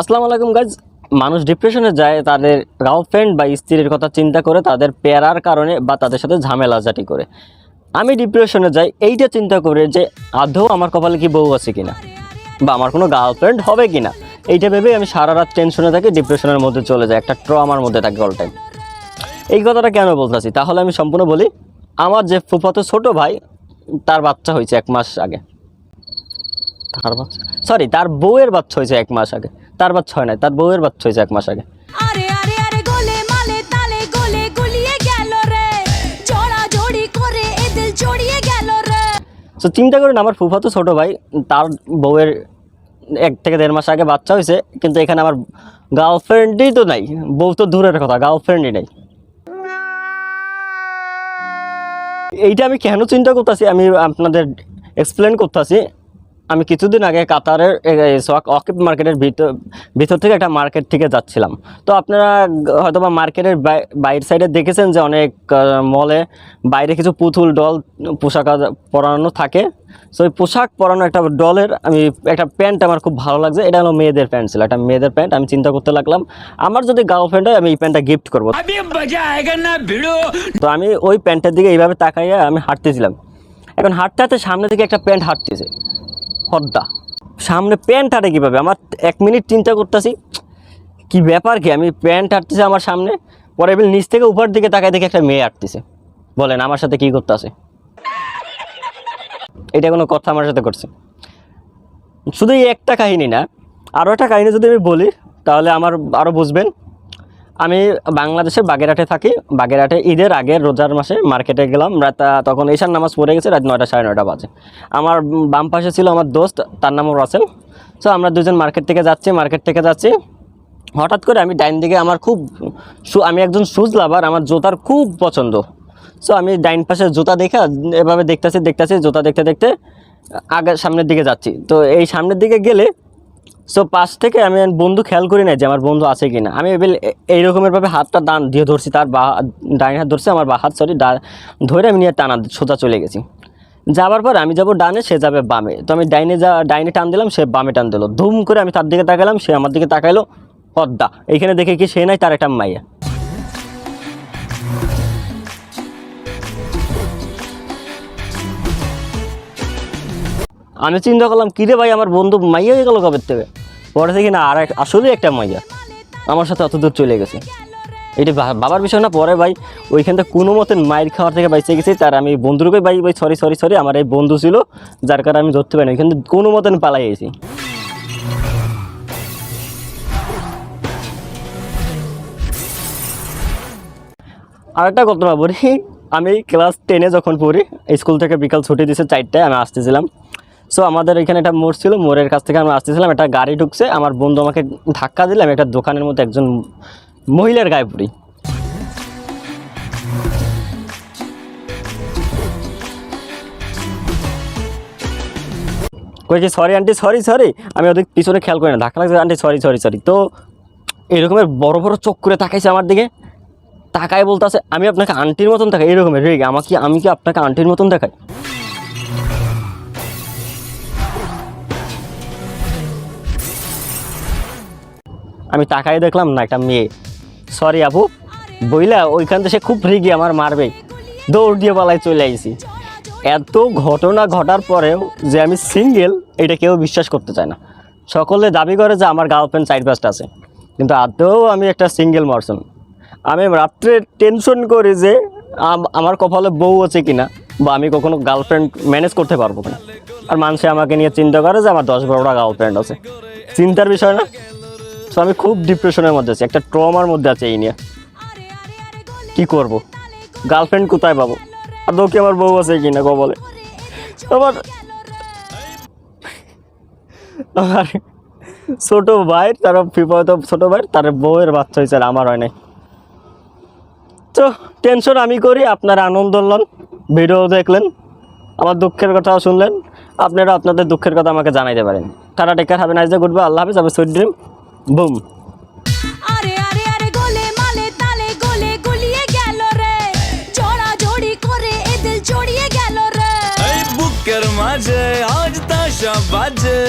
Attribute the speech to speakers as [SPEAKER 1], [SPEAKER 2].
[SPEAKER 1] আসসালামু আলাইকুম গাইজ মানুষ ডিপ্রেশনে যায়, তাদের গার্লফ্রেন্ড বা স্ত্রীর কথা চিন্তা করে তাদের প্যারার কারণে বা তাদের সাথে ঝামেলা জাটি করে। আমি ডিপ্রেশনে যাই, এইটা চিন্তা করে যে আদৌ আমার কপালে কি বউ আছে কিনা? বা আমার কোনো গার্লফ্রেন্ড হবে কিনা? এইটা ভেবেই আমি সারা রাত টেনশনে থাকি ডিপ্রেশনের মধ্যে চলে যাই, একটা ট্রমার মধ্যে থাকি অল টাইম এই কথাটা কেন বলতেছি? তাহলে আমি সম্পূর্ণ বলি, আমার যে ফুফাতো ছোট ভাই, তার বাচ্চা হয়েছে এক মাস আগে। তার বাচ্চা সরি তার বউয়ের বাচ্চা হয়েছে এক মাস আগে। তার বাচ্চা হয় না তার বউয়ের বাচ্চা হয়েছে এক মাস আগে।
[SPEAKER 2] আরে আরে আরে গোলে মালে তালে গোলে গুলিয়ে গেল রে। জড়া জড়ি করে এ দিল জড়িয়ে গেল রে।
[SPEAKER 1] তো চিন্তা করেন আমার ফুফাতো ছোট ভাই তার বউয়ের এক থেকে দেড় মাস আগে বাচ্চা হয়েছে কিন্তু এখানে আমার গার্লফ্রেন্ডই তো নাই। বউ তো দূরের কথা গার্লফ্রেন্ডই নাই। এইটা আমি কেন চিন্তা করতেছি আমি আপনাদের এক্সপ্লেন করতেছি। আমি কিছুদিন আগে কাতারের অকিপ মার্কেটের ভিতর ভিতর থেকে একটা মার্কেট থেকে যাচ্ছিলাম। তো আপনারা হয়তো বা মার্কেটের বাইর সাইডে দেখেছেন যে অনেক মলে বাইরে কিছু পুতুল ডল পোশাক পরানো থাকে। সো ওই পোশাক পরানো একটা ডলের আমি একটা প্যান্ট আমার খুব ভালো লাগছে। এটা হলো মেয়েদের প্যান্ট ছিল একটা মেয়েদের প্যান্ট আমি চিন্তা করতে লাগলাম আমার যদি গার্লফ্রেন্ড হয় আমি এই প্যান্টটা গিফট করব। তো আমি ওই প্যান্টটার দিকে এইভাবে তাকাইয়া আমি হাঁটতেছিলাম। এখন হাঁটতে হাঁটতে সামনে থেকে একটা প্যান্ট হাঁটতেছে। হদ্দা সামনে প্যান্ট হাঁটে কীভাবে? আমার এক মিনিট চিন্তা করতেছি, কি ব্যাপার কি? আমি প্যান্ট হাঁটতেছে আমার সামনে পরে এবার নিচ থেকে উপর দিকে তাকাই দেখে একটা মেয়ে হাঁটতেছে। বলেন, আমার সাথে কী করতেছে? এটা কোনো কথা আমার সাথে করছে। শুধু এই একটা কাহিনী না আরও একটা কাহিনী যদি আমি বলি, তাহলে আমার আরও বুঝবেন। আমি বাংলাদেশের বাগেরহাটে থাকি। বাগেরহাটে ঈদের আগে রোজার মাসে মার্কেটে গেলাম। রাত তখন এশার নামাজ পড়ে গেছে, রাত নয়টা সাড়ে নয়টা বাজে। আমার বাম পাশে ছিল আমার দোস্ত, তার নামও রাসেল। সো আমরা দুজন মার্কেট থেকে যাচ্ছি, মার্কেট থেকে যাচ্ছি। হঠাৎ করে আমি ডাইন দিকে আমার খুব আমি একজন শুজ লাভার আমার জুতার খুব পছন্দ। সো আমি ডাইন পাশে জুতা দেখে এভাবে দেখতেছি দেখতেছি, জুতা দেখতে দেখতে আগে সামনের দিকে যাচ্ছি। তো এই সামনের দিকে গেলে সো পাশ থেকে আমি বন্ধু খেয়াল করি না যে আমার বন্ধু আছে কি না আমি এবার এ- এই রকমের ভাবে হাতটা ডান দিয়ে ধরছি, তার বা, ডাইন হাত ধরছে, আমার বা হাত সরি ধরে আমি নিয়ে টানা সোজা চলে গেছি। যাওয়ার পর আমি যাব ডানে, সে যাবে বামে। তো আমি ডাইনে যা, ডাইনে টান দিলাম, সে বামে টান দিল। ধুম করে আমি তার দিকে তাকালাম, সে আমার দিকে তাকাইলো, পদ্মা। এইখানে দেখে কি সে নাই, তার একটা মাইয়া। আমি চিন্তা করলাম, কিরে ভাই, আমার বন্ধু মাইয়া হয়ে গেল কবে থেকে? পরে দেখি না আর এক আসলেই একটা মাইয়া আমার সাথে অত দূর চলে গেছে। এটা বাবার বিষয় না, পরে ভাই ওইখান থেকে কোনো মতে মায়ের খাওয়ার থেকে বাইচে গেছি, তার আমি বন্ধুরকে ভাই ভাই সরি সরি সরি আমার এই বন্ধু ছিল, যার কারণে আমি ধরতে পারিনি, ওইখান থেকে কোনো মতন পালাই গেছি। আর আরেকটা ঘটনা বলি আমি ক্লাস টেনে যখন পড়ি, স্কুল থেকে বিকাল ছুটি দিয়েছে চারটায়, আমি আসতেছিলাম। সো আমাদের এখানে একটা মোড় ছিল, মোড়ের কাছ থেকে আমরা আসতেছিলাম, একটা গাড়ি ঢুকছে, আমার বন্ধু আমাকে ধাক্কা দিলাম একটা দোকানের মধ্যে একজন মহিলার গায়ে পড়ি। কয়েছি সরি আন্টি সরি সরি আমি ওদের পিছনে খেয়াল করি না, ধাক্কা লাগছে আন্টি সরি সরি সরি তো এরকমের বড় বড় চোখ করে তাকাইছে আমার দিকে, তাকায় বলতেছে, আমি আপনাকে আন্টির মতন দেখাই। এরকমের, রেগে, আমাকে, আমি কি আপনাকে আন্টির মতন দেখাই? আমি তাকাই দেখলাম না, একটা মেয়ে। সরি আপু, বইলা ওইখান থেকে সে খুব রেগে আমার মারবে। দৌড় দিয়ে পালায় চলে আইছি। এত ঘটনা ঘটার পরেও যে আমি সিঙ্গেল এটা কেউ বিশ্বাস করতে চায় না। সকলে দাবি করে যে আমার গার্লফ্রেন্ড চার পাঁচটা আছে। কিন্তু আদৌ আমি একটা সিঙ্গেল মার্সন আমি রাত্রে টেনশন করি যে আম- আমার কপালে বউ আছে কিনা, বা আমি কখনো গার্লফ্রেন্ড ম্যানেজ করতে পারব কিনা। আর মানুষে আমাকে নিয়ে চিন্তা করে যে আমার দশ বারোটা গার্লফ্রেন্ড আছে। চিন্তার বিষয় না। সো আমি খুব ডিপ্রেশনের মধ্যে আছি। একটা ট্রমার মধ্যে আছে এই নিয়ে। কি করব? গার্লফ্রেন্ড কোথায় পাবো? আদৌ কি আমার বউ আছে কিনা কবলে আবার আমার ছোট ভাই তার বিপদ ছোট ভাই তার বউয়ের বাচ্চা হয়েছে আর আমার হয় নাই। তো টেনশন আমি করি, আপনারা আনন্দ লন ভিডিও দেখলেন, আমার দুঃখের কথাও শুনলেন, আপনারা আপনাদের দুঃখের কথা আমাকে জানাইতে পারেন। টাটা টেকার হবে নাইজে গুডবাই আল্লাহ হাফিজ হবে সুইট ড্রিম বুম।
[SPEAKER 2] আরে আরে আরে গোলে মালে তালে গোলে গুলিয়ে গেল রে। জড়া জড়ি করে এ দিল জড়িয়ে গেল রে।
[SPEAKER 3] এই বুকের মাঝে আজ তাশা বাজে।